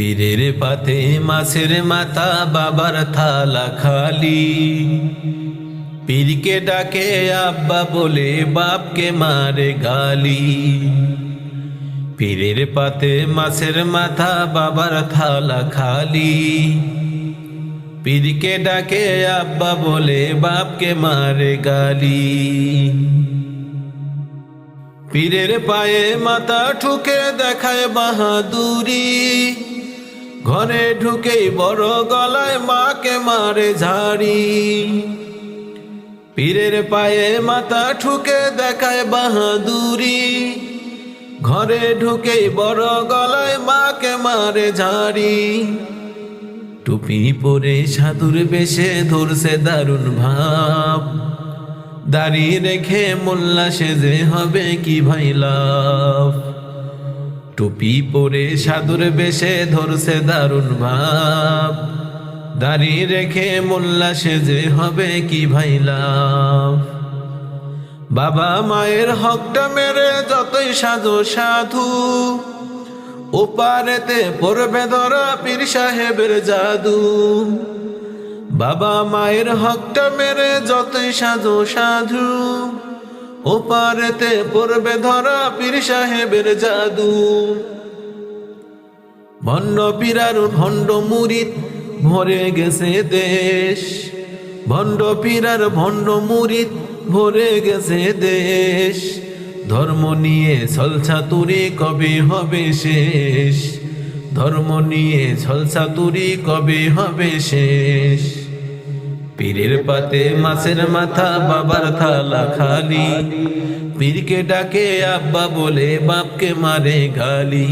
পীরের পাতে মাছের মাথা, বাবার থালা খালি। পীরকে ডাকে, আব্বা বলে, বাপকে মারে গালি। পীরের পাতে মাছের মাথা, বাবার থালা খালি। পীরকে ডাকে, আব্বা বলে, বাপকে মারে গালি। পীরের পায়ে মাথা ঠুকে দেখায় বাহাদুরি। ঘরে ঢুকেই বড় গলায় মাকে মারে ঝাড়ি। পীরের পায়ে মাথা ঠুকে দেখায় বাহাদুরি। ঘরে ঢুকেই বড় গলায় মাকে মারে ঝাড়ি। টুপি পরে সাধুর বেশে ধরছে দারুণ ভাব। দাঁড়িয়ে রেখে মোল্লা সেজে হবে কি ভাই লাভ? টুপি পরে সাধুর বেশে ধরছে দারুণ ভাব। দাঁড়িয়ে রেখে মোল্লা সেজে হবে কি ভাই লাভ? বাবা মায়ের হকটা মেরে যতই সাধু সাধু, ওপারেতে পড়বে ধরা পীর সাহেবের জাদু। বাবা মায়ের হকটা মেরে যতই সাধু সাধু ওপারেতে পড়বে ধরা পীর সাহেবের জাদু। ভণ্ড পীরার ভণ্ড মুরিদ ভরে গেছে দেশ। ভণ্ড পীরার ভণ্ড মুরিদ ভরে গেছে দেশ। ধর্ম নিয়ে ছলছাতুরি কবে হবে শেষ? ধর্ম নিয়ে ছলছাতুরি কবে হবে শেষ? পীরের পাতে মাছের মাথা বাবার থালা খালি। পীরকে ডাকে আব্বা বলে বাপকে মারে গালি।